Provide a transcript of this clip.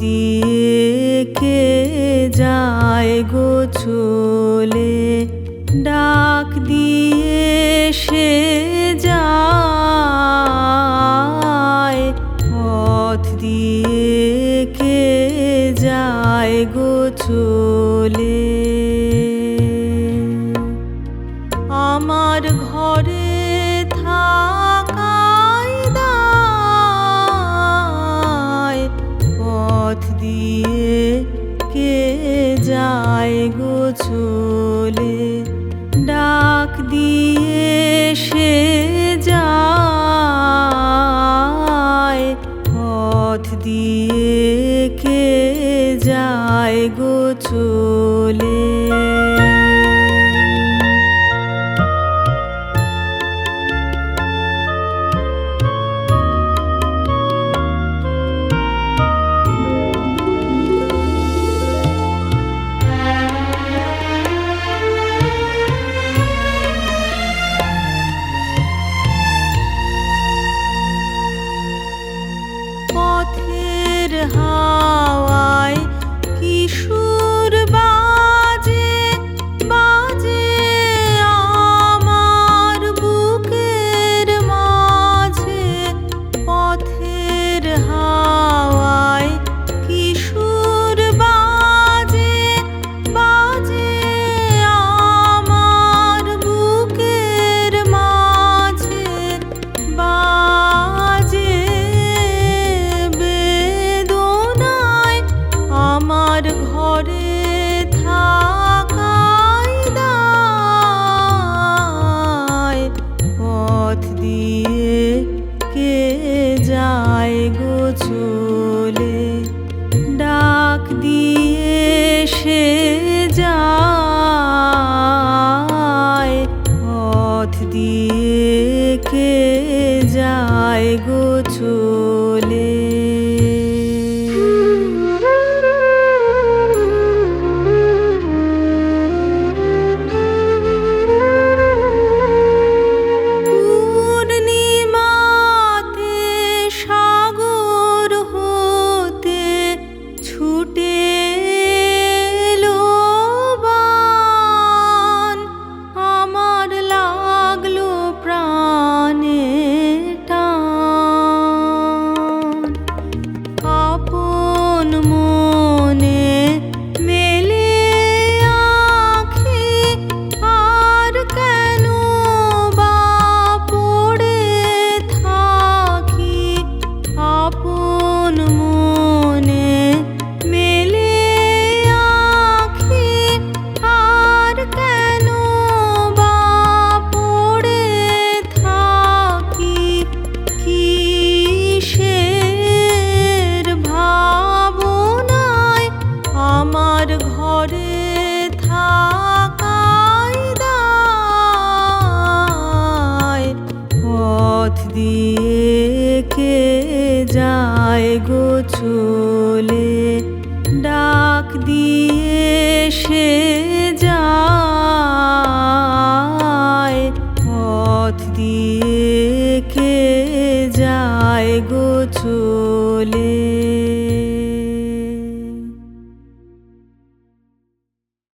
দিয়ে কে যায় গো চলে, ডাক দিয়ে সে যায়, পথ দিয়ে কে যায় গো চলে। আমার ঘরে থা যায় গো চলে। ডাক দিয়ে সে যায় পথ দিয়ে কে যায় গো চলে? পথ দিয়ে কে যায় গো চলে? ডাক দিয়ে সে যায়। পথ দিয়ে কে যায় গো চলে? পথ দিয়ে কে যায় গো চলে? ডাক দিয়ে সে যায়। পথ দিয়ে কে যায় গো চলে?